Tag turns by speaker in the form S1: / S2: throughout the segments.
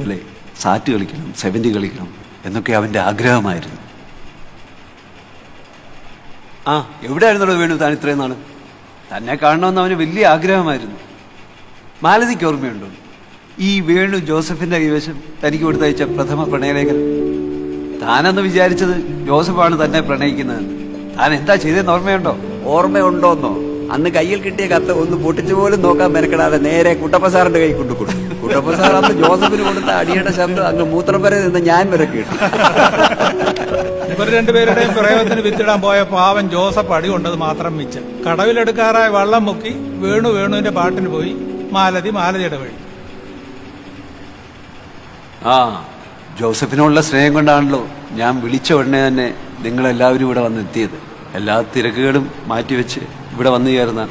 S1: അല്ലേ സാറ്റ് കളിക്കണം സെവന്റി കളിക്കണം എന്നൊക്കെ അവന്റെ ആഗ്രഹമായിരുന്നു. ആ എവിടെയായിരുന്നല്ലോ വേണു താൻ ഇത്രയും നാൾ തന്നെ കാണണമെന്ന് അവന് വലിയ ആഗ്രഹമായിരുന്നു. മാലതിക്ക് ഓർമ്മയുണ്ടോ? ഈ വേണു ജോസഫിന്റെ കൈവശം തനിക്ക് കൊടുത്തയച്ച പ്രഥമ പ്രണയലേഖനം. താനെന്ന് വിചാരിച്ചത് ജോസഫാണ് തന്നെ പ്രണയിക്കുന്നതെന്ന്. താൻ എന്താ ചെയ്തതെന്ന് ഓർമ്മയുണ്ടോ?
S2: ഓർമ്മയുണ്ടോന്നോ? അന്ന് കയ്യിൽ കിട്ടിയ കത്ത് ഒന്ന് പൊട്ടിച്ചു പോലും നോക്കാൻ മെനക്കെടാതെ നേരെ കുട്ടപ്പ സാറിന്റെ കൈ കൊണ്ടു കൊടുത്തു. കുട്ടപ്പ സാർ അന്ന് ജോസഫിന് കൊടുത്ത അടിയുടെ ശബ്ദം അങ്ങ് മൂത്രം വരെ നിന്ന് ഞാൻ വരെ കേട്ടു.
S3: ഇവർ രണ്ടുപേരുടെയും പ്രയോഗത്തിന് വിത്തിടാൻ പോയ പാവൻ ജോസഫ് അടി കൊണ്ടത് മാത്രം മിച്ചം. കടവിലെടുക്കാറായ വള്ളം മുക്കി വേണു വേണുവിന്റെ പാട്ടിന് പോയി മാലതി മാലതിയുടെ വഴി.
S1: ആ ജോസഫിനുള്ള സ്നേഹം കൊണ്ടാണല്ലോ ഞാൻ വിളിച്ച ഉടനെ തന്നെ നിങ്ങളെല്ലാവരും ഇവിടെ വന്നെത്തിയത്. എല്ലാ തിരക്കുകളും മാറ്റിവെച്ച് ഇവിടെ വന്നു ചേർന്ന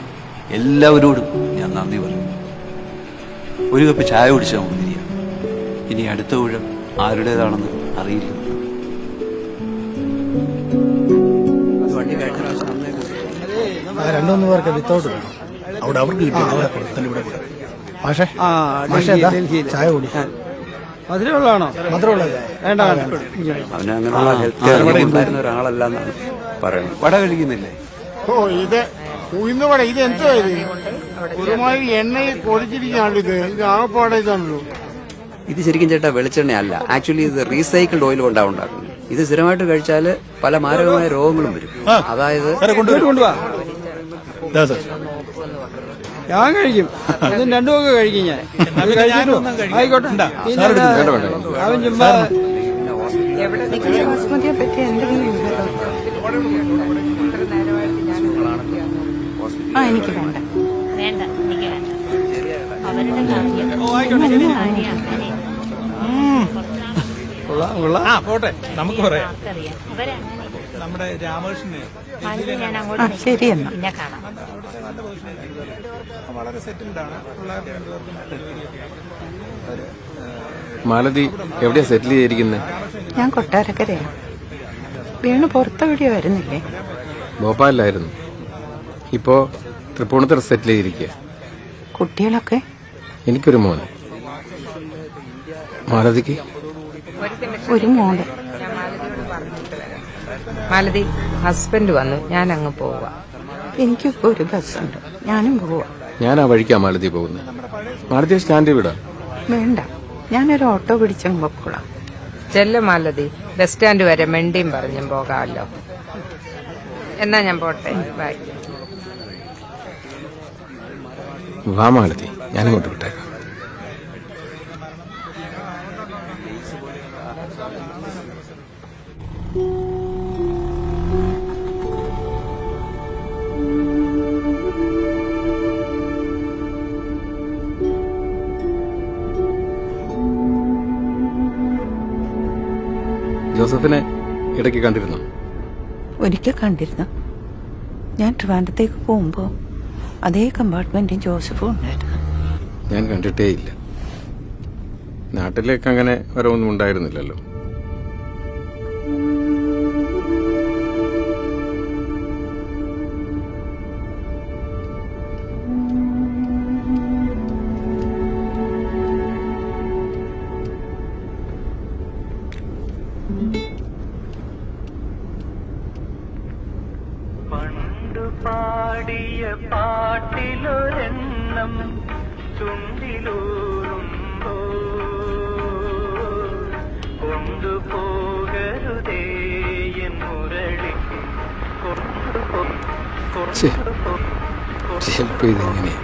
S1: എല്ലാവരോടും ഞാൻ നന്ദി പറയുന്നു. ഒരു കപ്പ് ചായ കുടിച്ചാൽ മതി ഇനി അടുത്ത ഊഴം ആരുടേതാണെന്ന് അറിയില്ല.
S4: ആ പേർക്ക് വിത്തൗട്ട് വേണം. അവിടെ അവർക്ക് കിട്ടി. അവിടെ ഇവിടെ കൂടെ പക്ഷേ പക്ഷേ ചായ
S5: മധുരമുള്ളതാണോ? വേണ്ട വേണ്ട.
S2: അവന് അങ്ങനെയുള്ള ഹെൽത്ത് കെയർ ഉണ്ടായിരുന്ന ഒരാളല്ല എന്നാണ് പറയുന്നത്.
S1: വട കഴിക്കുന്നില്ലേ?
S6: ഓ ഇത് ഉഴുന്നുവട ഇത് എന്തോ ഇത്? ഒരുമാതിരി എണ്ണയിൽ പൊടിച്ചിരിക്കുകയാണ് ഇത്. ഇത് ആകപ്പാടെ ഇതാണല്ലോ.
S2: ഇത് ശരിക്കും ചേട്ടാ വെളിച്ചെണ്ണയല്ല. ആക്ച്വലി ഇത് റീസൈക്കിൾഡ് ഓയിൽ കൊണ്ടാണ് ഉണ്ടാക്കുന്നത് ഇത് സ്ഥിരമായിട്ട് കഴിച്ചാൽ പല മാരകമായ രോഗങ്ങളും വരും. അതായത്
S5: ഞാൻ കഴിക്കും. ഇതും രണ്ടും ഒക്കെ കഴിക്കും ഞാൻ. അത് കഴിച്ചിട്ടു. ആയിക്കോട്ടെ. അവൻ ചുമ്മാ
S7: പറ്റി എന്തെങ്കിലും ആ എനിക്ക് വേണ്ട.
S8: വേണ്ട എനിക്ക് വേണ്ട. അവരുടെ കാര്യം
S3: ആ പോട്ടെ നമുക്ക് പറയാം. നമ്മുടെ രാമകൃഷ്ണന്
S7: ശരി
S8: പിന്നെ കാണാം.
S3: വളരെ സെറ്റിൽഡ് ആണ്.
S9: മാലതി എവിടെയാ സെറ്റിൽ ചെയ്തിരിക്കുന്നത്
S7: ഞാൻ കൊട്ടാരക്കരയാ. വീണ് പുറത്തെവിടെയോ വരുന്നില്ലേ?
S9: ഭോപ്പാലിലായിരുന്നു. ഇപ്പോ തൃപ്പൂണിത്തുറ സെറ്റിൽ ചെയ്തിരിക്കുക
S7: കുട്ടികളൊക്കെ?
S9: എനിക്കൊരു മോന്. മാലതിക്ക്?
S7: ഒരു മോൾ.
S10: മാലതി ഹസ്ബൻഡ് വന്നു. ഞാൻ അങ്ങ് പോവുക
S7: എനിക്കിപ്പോ ഒരു ബസ്സുണ്ട്. ഞാനും പോവാ.
S9: ഞാൻ ആ വഴിക്കാ മാലതി പോകുന്നത് മാലതി സ്റ്റാൻഡ് വിടാം.
S7: വേണ്ട. ഞാനൊരു ഓട്ടോ പിടിച്ചങ്ങ് പൊക്കോളാം.
S10: ചെല്ല മാലതി. ബസ് സ്റ്റാൻഡ് വരെ മെണ്ടിയും പറഞ്ഞും പോകാമല്ലോ. എന്നാ ഞാൻ പോട്ടെ. ബൈ.
S9: വാ മാലതി ഞാനിങ്ങോട്ട് വിട്ടേക്കാം. ജോസഫിനെ ഇടയ്ക്ക് കണ്ടിരുന്നു?
S7: ഒരിക്കൽ കണ്ടിരുന്നു. ഞാൻ ട്രിവാൻഡത്തേക്ക് പോകുമ്പോ അതേ കമ്പാർട്ട്മെന്റിൽ ജോസഫും ഉണ്ടായിരുന്നു
S9: ഞാൻ കണ്ടിട്ടേ ഇല്ല. നാട്ടിലേക്ക് അങ്ങനെ വരവൊന്നും ഉണ്ടായിരുന്നില്ലല്ലോ. ചിലപ്പോ ഇതെങ്ങനെയാ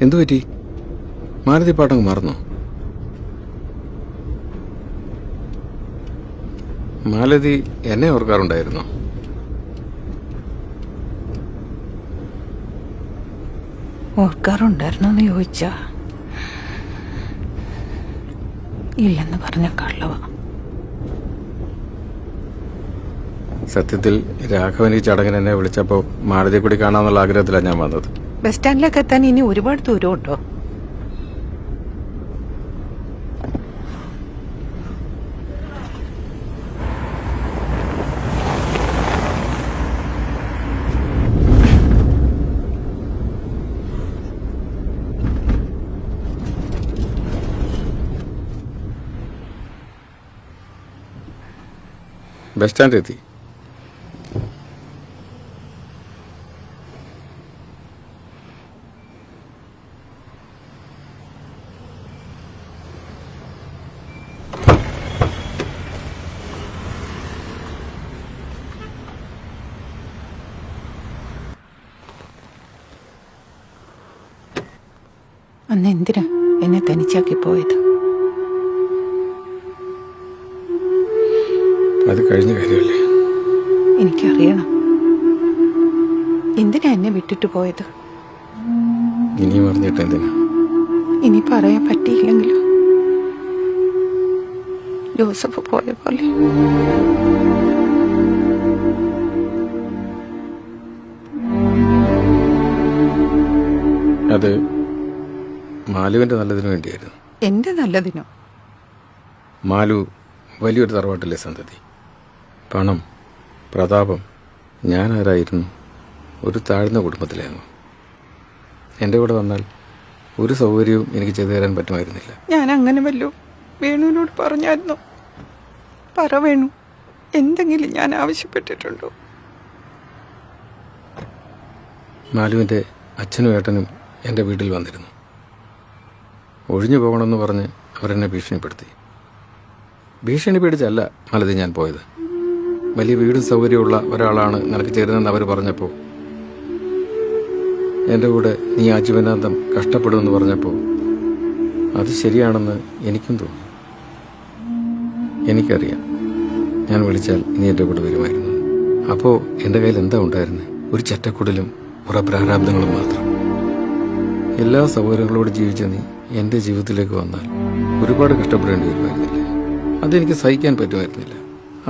S9: എന്തു പറ്റി? മാരുതി പാട്ടങ്ങ് മറന്നോ? മാലതി എന്നെ ഓർക്കാറുണ്ടായിരുന്നോ?
S7: എന്ന് ചോദിച്ച. ഇല്ലെന്ന് പറഞ്ഞ കള്ളവ.
S9: സത്യത്തിൽ രാഘവൻ ഈ ചടങ്ങിനെന്നെ വിളിച്ചപ്പോ വിളിച്ചപ്പോൾ കൂടി കാണാമെന്നുള്ള ആഗ്രഹത്തിലാണ് ഞാൻ വന്നത്.
S7: ബസ് സ്റ്റാൻഡിലൊക്കെ എത്താൻ ഇനി ഒരുപാട് ദൂരമുണ്ടോ?
S9: ബസ് സ്റ്റാൻഡ് എത്തി
S7: അന്ന് എന്തിനാ എന്നെ തനിച്ചാക്കി പോയത്
S9: അത് കഴിഞ്ഞ കാര്യമല്ലേ?
S7: എനിക്കറിയണം. എന്തിനാ എന്നെ വിട്ടിട്ട് പോയത്?
S9: ഇനി പറഞ്ഞിട്ട് എന്തിനാ?
S7: ഇനി പറയാൻ പറ്റിയില്ലെങ്കിലോ? ജോസഫ് പോയ പോലെ.
S9: അത് മാലുവിന്റെ നല്ലതിനു വേണ്ടിയായിരുന്നു.
S7: എന്റെ നല്ലതിനോ?
S9: മാലു വലിയൊരു തറവാട്ടിലെ സന്തതി. പണം പ്രതാപം ഞാൻ ആരായിരുന്നു? ഒരു താഴ്ന്ന കുടുംബത്തിലായിരുന്നു. എന്റെ കൂടെ വന്നാൽ ഒരു സൗകര്യവും എനിക്ക് ചെയ്തു തരാൻ പറ്റുമായിരുന്നില്ല.
S7: ഞാൻ അങ്ങനെ വല്ലോ വേണുവിനോട് പറഞ്ഞായിരുന്നു? പറ വേണു എന്തെങ്കിലും ഞാൻ ആവശ്യപ്പെട്ടിട്ടുണ്ടോ?
S9: മാലുവിന്റെ അച്ഛനും ഏട്ടനും എന്റെ വീട്ടിൽ വന്നിരുന്നു. ഒഴിഞ്ഞു പോകണമെന്ന് പറഞ്ഞ് അവരെന്നെ ഭീഷണിപ്പെടുത്തി. ഭീഷണി പേടിച്ചല്ല മലതി ഞാൻ പോയത്. വലിയ വീടും സൗകര്യമുള്ള ഒരാളാണ് നിനക്ക് ചേരുന്നതെന്ന് അവർ പറഞ്ഞപ്പോൾ എന്റെ കൂടെ നീ ആജീവനാന്തം കഷ്ടപ്പെടുമെന്ന് പറഞ്ഞപ്പോൾ അത് ശരിയാണെന്ന് എനിക്കും തോന്നി. എനിക്കറിയാം. ഞാൻ വിളിച്ചാൽ നീ എന്റെ കൂടെ വരുമായിരുന്നു. അപ്പോൾ എന്റെ കയ്യിൽ എന്താ ഉണ്ടായിരുന്നത് ഒരു ചറ്റക്കുടലും ഉറപ്രാരാബ്ദങ്ങളും പ്രാരാബ്ദങ്ങളും മാത്രം. എല്ലാ സൗകര്യങ്ങളോട് ജീവിച്ച നീ എന്റെ ജീവിതത്തിലേക്ക് വന്നാൽ ഒരുപാട് കഷ്ടപ്പെടേണ്ടി വരുമായിരുന്നില്ലേ. അതെനിക്ക് സഹിക്കാൻ പറ്റുമായിരുന്നില്ല.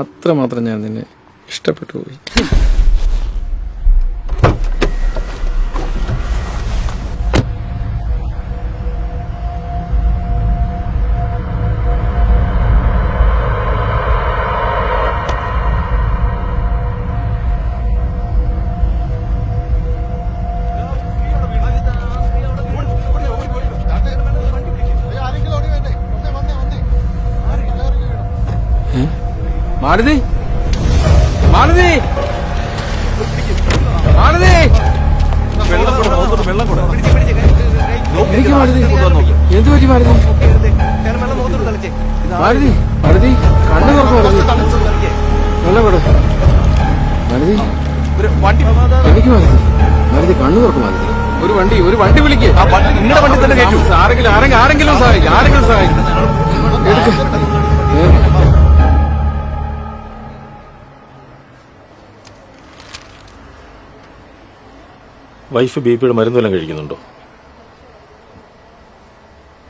S9: അത്രമാത്രം ഞാൻ നിന്നെ ഇഷ്ടപ്പെട്ടു പോയി. മാരുതി? മാരുതി? മാരുതി? എനിക്ക് മാരുതി എന്ത് പറ്റി മാരുതി? മാരുതി മാരുതി കണ്ണു മാരുതി. വെള്ളം മാരുതി എനിക്ക് മാരുതി. മാരുതി കണ്ണു തുറക്കും മാരുതി. ഒരു വണ്ടി ഒരു വണ്ടി വിളിക്ക്. നിങ്ങളുടെ വണ്ടി തന്നെ കേട്ടു ആരെങ്കിലും ആരെങ്കിലും ആരെങ്കിലും സഹായിക്കും ആരെങ്കിലും സഹായിക്കും. എടുക്ക്.
S11: വൈഫ് ബി പിയുടെ മരുന്ന് വല്ലതും കഴിക്കുന്നുണ്ടോ?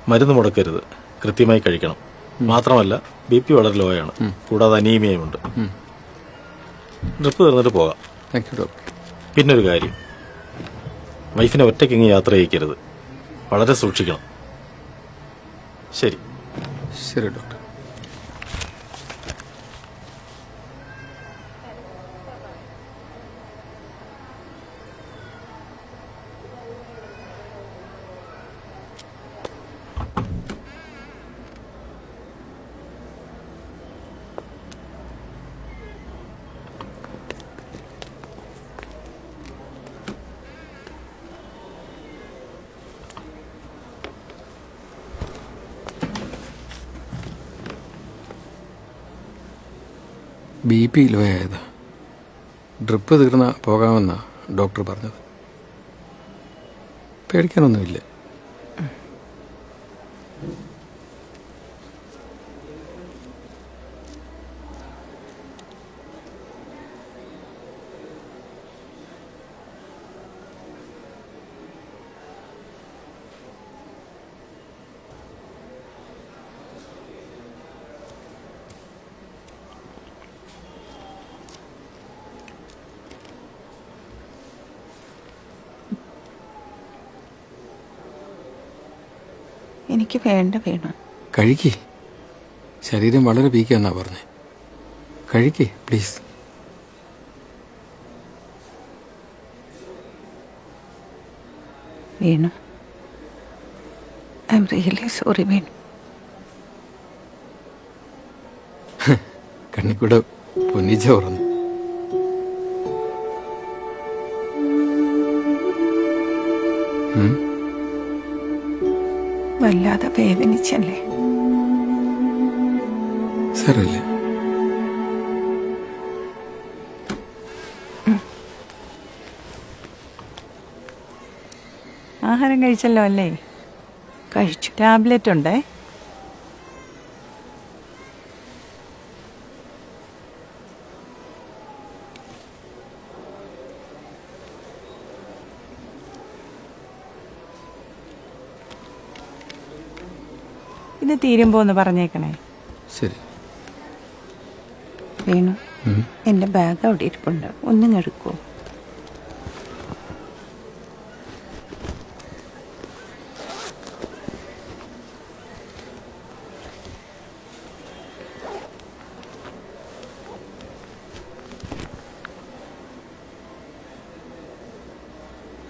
S11: മരുന്ന് മുടക്കരുത്. കൃത്യമായി കഴിക്കണം. മാത്രമല്ല ബി പി വളരെ ലോ ആണ്. കൂടാതെ അനീമിയയും ഉണ്ട് ഡ്രിപ്പ് തീർന്നിട്ട് പോകാം.
S9: പിന്നെ
S11: ഒരു കാര്യം. വൈഫിനെ ഒറ്റയ്ക്ക് യാത്ര ചെയ്യിക്കരുത്. വളരെ സൂക്ഷിക്കണം. ശരി.
S9: ശരി ഡോക്ടർ ബി പി ലോ ആയത് ഡ്രിപ്പ് തീർന്ന പോകാമെന്നാണ് ഡോക്ടർ പറഞ്ഞത്. പേടിക്കാനൊന്നുമില്ല
S7: എനിക്ക് വേണ്ട വേണം.
S12: കഴിക്കേ ശരീരം വളരെ വീക്കാന്നാ പറഞ്ഞേ. കഴിക്കേ
S7: please. Venu. I'm really sorry Venu
S12: കണ്ണിക്കൂടെ പൊന്നിച്ച പറഞ്ഞു ഉം?
S7: വല്ലാതെ വേദനിച്ചല്ലേ?
S12: സാറല്ലേ?
S13: ആഹാരം കഴിച്ചല്ലോ അല്ലേ?
S7: കഴിച്ചു.
S13: ടാബ്ലറ്റ് ഉണ്ടേ? തീരുമ്പോ ഒന്ന് പറഞ്ഞേക്കണേ.
S12: ശരി.
S7: വേണു
S12: എന്റെ
S7: എന്റെ ബാഗ് അവിടെ ഇരിപ്പുണ്ട്. ഒന്നും എടുക്കുമോ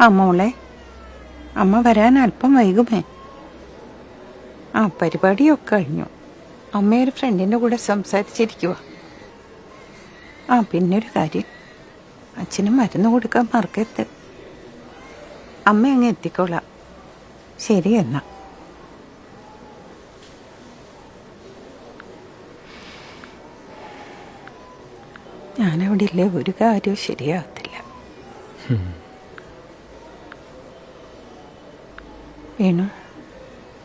S7: ആ മോളെ അമ്മ വരാൻ അല്പം വൈകുമേ. ആ പരിപാടിയൊക്കെ കഴിഞ്ഞു. അമ്മയൊരു ഫ്രണ്ടിന്റെ കൂടെ സംസാരിച്ചിരിക്കുക ആ പിന്നെ ഒരു കാര്യം. അച്ഛന് മരുന്ന് കൊടുക്കാൻ മറക്കരുത് അമ്മ അങ്ങ് എത്തിക്കോളാം. ശരി എന്നാ. ഞാനവിടെ ഇല്ലേ ഒരു കാര്യവും ശരിയാകത്തില്ല. വേണു.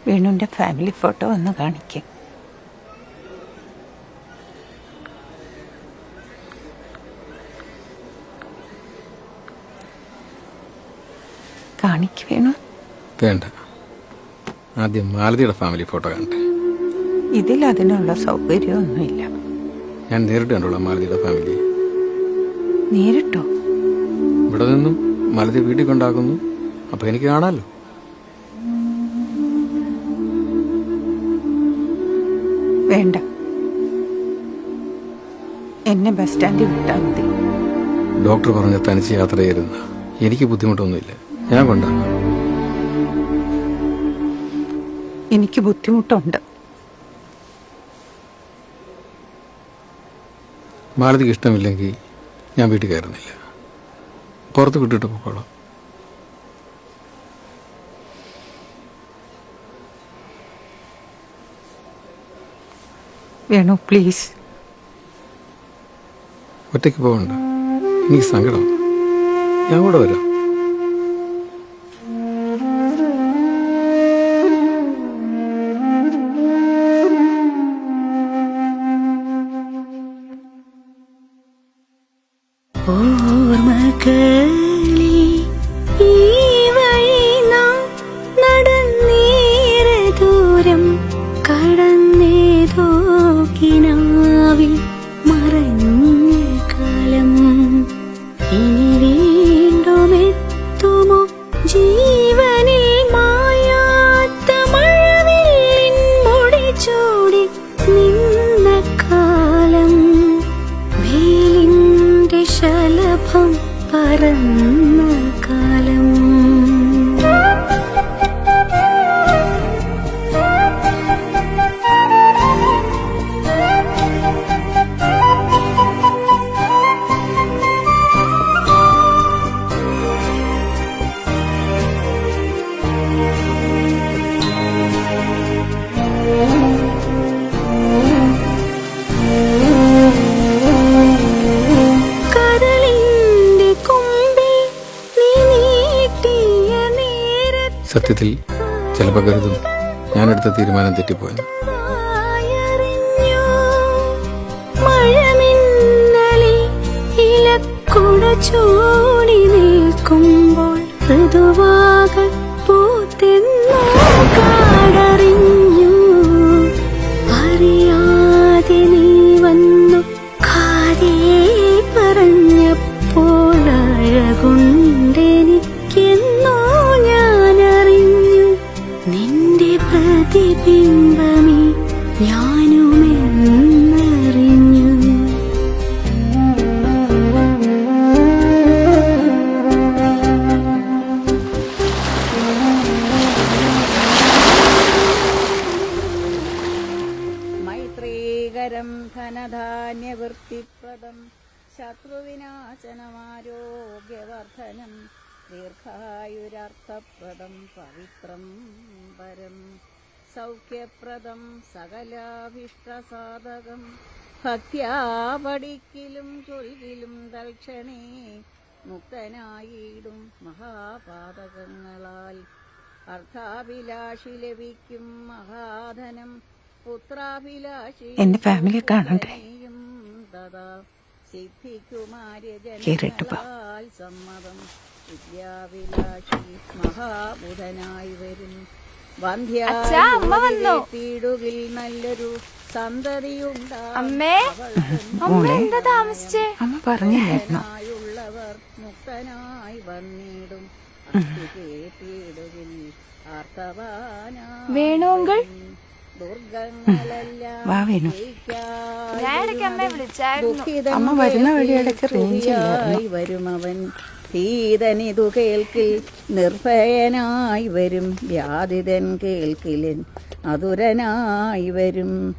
S7: വേണുവിന്റെ ഫാമിലി ഫോട്ടോ ഒന്ന് കാണിക്കാം. കാണിക്ക് വേണു.
S12: വേണ്ട. ആദ്യം മാലതിയുടെ ഫാമിലി ഫോട്ടോ കാണട്ടെ.
S7: ഇതിൽ അതിനുള്ള സൗകര്യമൊന്നുമില്ല.
S12: ഞാൻ നേരിട്ട് കണ്ടോളാം മാലതിയുടെ ഫാമിലി
S7: നേരിട്ടോ?
S12: ഇവിടെ നിന്നും മാലതി വീട്ടിൽ കൊണ്ടാക്കുന്നു. അപ്പൊ എനിക്ക് കാണാമല്ലോ
S7: വേണ്ട. എന്നെ ബസ് സ്റ്റാൻഡിൽ വിട്ടാൽ മതി.
S12: ഡോക്ടർ പറഞ്ഞ തനിച്ച് യാത്ര ചെയ്യരുന്ന എനിക്ക് ബുദ്ധിമുട്ടൊന്നുമില്ല. ഞാൻ കൊണ്ടാകാം
S7: എനിക്ക് ബുദ്ധിമുട്ടുണ്ട്.
S12: മാലതിക്ക് ഇഷ്ടമില്ലെങ്കിൽ ഞാൻ വീട്ടിൽ കയറുന്നില്ല. പുറത്ത് വിട്ടിട്ട് പോക്കോളാം.
S7: വേണു പ്ലീസ്?
S12: ഒറ്റയ്ക്ക് പോകണ്ട. എനിക്ക് സങ്കടം. ഞാൻ കൂടെ വരാം. സത്യത്തിൽ ചിലപ്പോൾ കരുതും ഞാനെടുത്ത തീരുമാനം തെറ്റിപ്പോയെന്ന്.
S14: ചൂടി നിൽക്കുമ്പോൾ ഋതുവാക
S8: പ്രദം ശത്രുവിനാശനമാരോഗ്യവർദ്ധനം ദീർഘായുരർത്ഥപ്രദം പവിത്രം പരം സൗഖ്യപ്രദം സകലാഭിഷ്ടസാധകം ഭക്യാ പഠിക്കിലും ചൊൽകിലും ദക്ഷണേ മുക്തനായിടും മഹാപാതകങ്ങളാൽ അർത്ഥാഭിലാഷി ലഭിക്കും മഹാധനം പുത്രാഭിലാഷി
S7: എന്റെ ഫാമിലിയെ കാണണ്ടേ?
S8: തഥാ സമ്മതം. വിദ്യാവിലാഷി മഹാബുധനായി വരും.
S10: അച്ഛാ, അമ്മ വന്നു.
S8: വന്ധ്യാടുകിൽ നല്ലൊരു സന്തതിയുണ്ടാ.
S10: അമ്മേ
S7: അമ്മ
S10: എന്താ താമസിച്ചേ?
S7: അമ്മ പറഞ്ഞില്ലായിരുന്നോ? ായുള്ളവർ
S8: മുക്തനായി വന്നിടും. കേട്ടിടുകിൽ
S7: വാ വേണു. അമ്മ വരുന്ന വഴി ഇടയ്ക്ക് റേഞ്ച് ഇല്ലായിരുന്നു.
S8: വരുമവൻ. ഭീതനിതു കേൾക്കിൽ. നിർഭയനായി വരും. വ്യാധിതൻ കേൾക്കിലൻ. അതുരനായി വരും.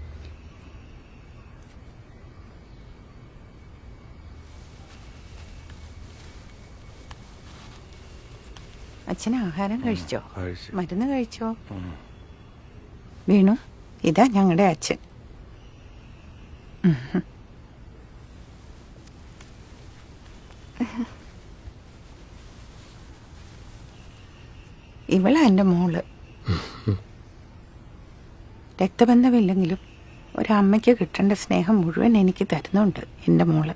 S7: അച്ഛൻ ആഹാരം കഴിച്ചോ? മരുന്ന് കഴിച്ചോ? വീണു. ഇതാ ഞങ്ങളുടെ അച്ഛൻ. ഇവളാ എന്റെ മോൾ. രക്തബന്ധമില്ലെങ്കിലും ഒരമ്മയ്ക്ക് കിട്ടേണ്ട സ്നേഹം മുഴുവൻ എനിക്ക് തരുന്നുണ്ട് എന്റെ മോൾ.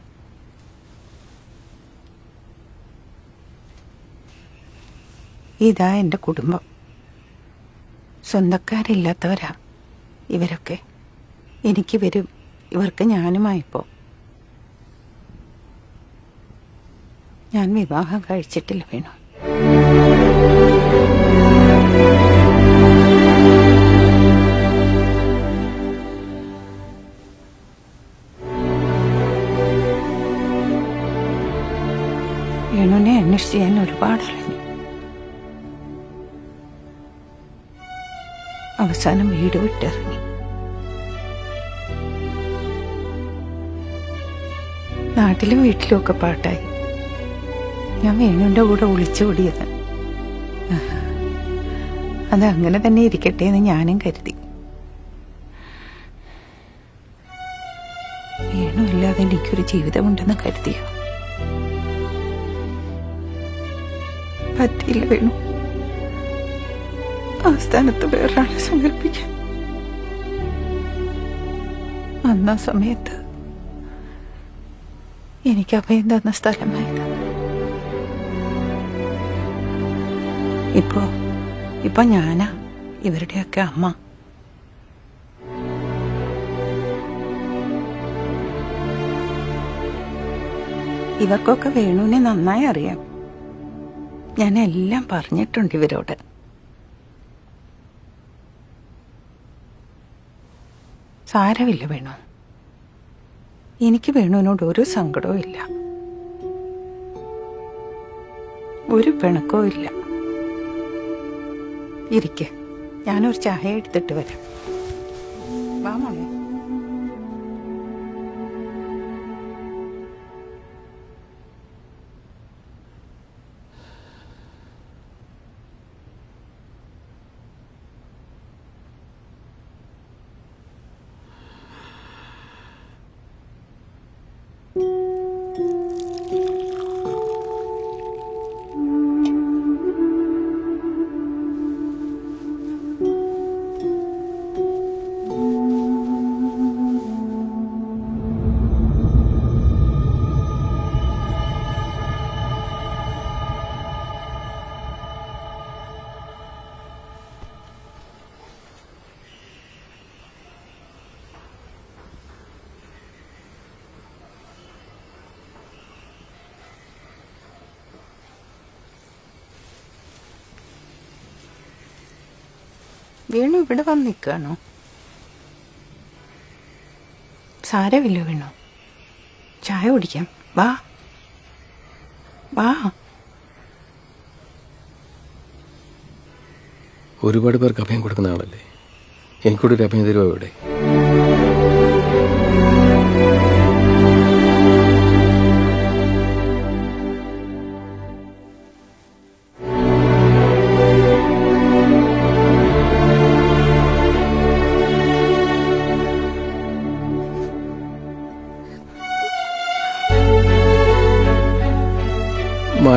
S7: ഇതാ എന്റെ കുടുംബം. സ്വന്തക്കാരില്ലാത്തവരാ ഇവരൊക്കെ. എനിക്ക് വരും. ഇവർക്ക് ഞാനുമായിപ്പോ. ഞാൻ വിവാഹം കഴിച്ചിട്ടില്ല വേണു. വേണുവിനെ അന്വേഷിച്ച് ഞാൻ ഒരുപാട് അലഞ്ഞു അവസാനം വീട് വിട്ടിറങ്ങി. നാട്ടിലും വീട്ടിലും ഒക്കെ പാട്ടായി. ഞാൻ വേണുവിന്റെ കൂടെ ഒളിച്ചോടിയത് അത് അങ്ങനെ തന്നെ ഇരിക്കട്ടെ എന്ന് ഞാനും കരുതി. വേണുമില്ലാതെ എനിക്കൊരു ജീവിതമുണ്ടെന്ന് കരുതിയോ? പറ്റിയില്ല വേണു. ആ സ്ഥാനത്ത് വേറൊരാളെ സങ്കല്പിക്കാൻ അന്ന സമയത്ത് എനിക്ക് അഭയം തന്ന സ്ഥലമായത് ഇപ്പോ ഇപ്പൊ ഞാനാ ഇവരുടെയൊക്കെ അമ്മ ഇവർക്കൊക്കെ വേണുവിനെ നന്നായി അറിയാം ഞാൻ എല്ലാം പറഞ്ഞിട്ടുണ്ട് ഇവരോട് സാരമില്ല വേണു. എനിക്ക് വേണുവിനോട് ഒരു സങ്കടവും ഇല്ല. ഒരു പിണക്കവും ഇല്ല. ഇരിക്കെ. ഞാനൊരു ചായ എടുത്തിട്ട് വരാം. വാ വേണു ഇവിടെ വന്ന് നിൽക്കുകയാണോ? സാരമില്ല വീണു. ചായ കുടിക്കാം. വാ. വാ.
S9: ഒരുപാട് പേർക്ക് അഭയം കൊടുക്കുന്ന ആളല്ലേ? എനിക്കൂടെ ഒരു അഭയം തരുമോ ഇവിടെ?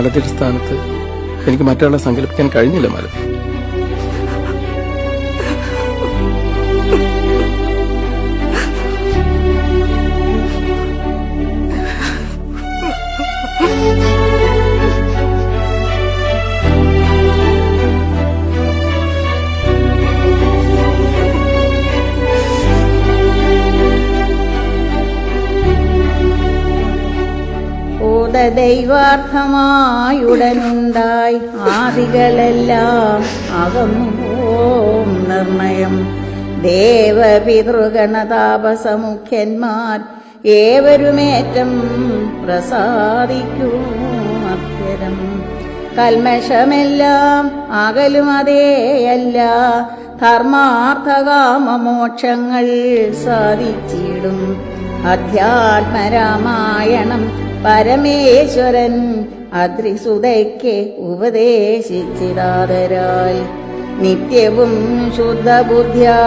S9: മാലതിയുടെ സ്ഥാനത്ത് എനിക്ക് മറ്റൊരാളെ സങ്കല്പിക്കാൻ കഴിഞ്ഞില്ല മാലതി.
S8: ദൈവാർത്ഥമായുടനുണ്ടായി. ആദികളെല്ലാം അകന്നുപോം നിർണയം. ദേവപിതൃഗണതാപസമുഖ്യന്മാർ ഏവരുമേറ്റം പ്രസാദിക്കൂ അത്യരം. കൽമഷമെല്ലാം അകലും അതേയല്ല. ധർമാർത്ഥകാമമോക്ഷങ്ങൾ സാധിച്ചിടും. അധ്യാത്മരാമായണം പരമേശ്വരൻ അദ്രിസുതയ്ക്ക് ഉപദേശിച്ചിതാതരാൽ നിത്യവും ശുദ്ധബുദ്ധ്യാ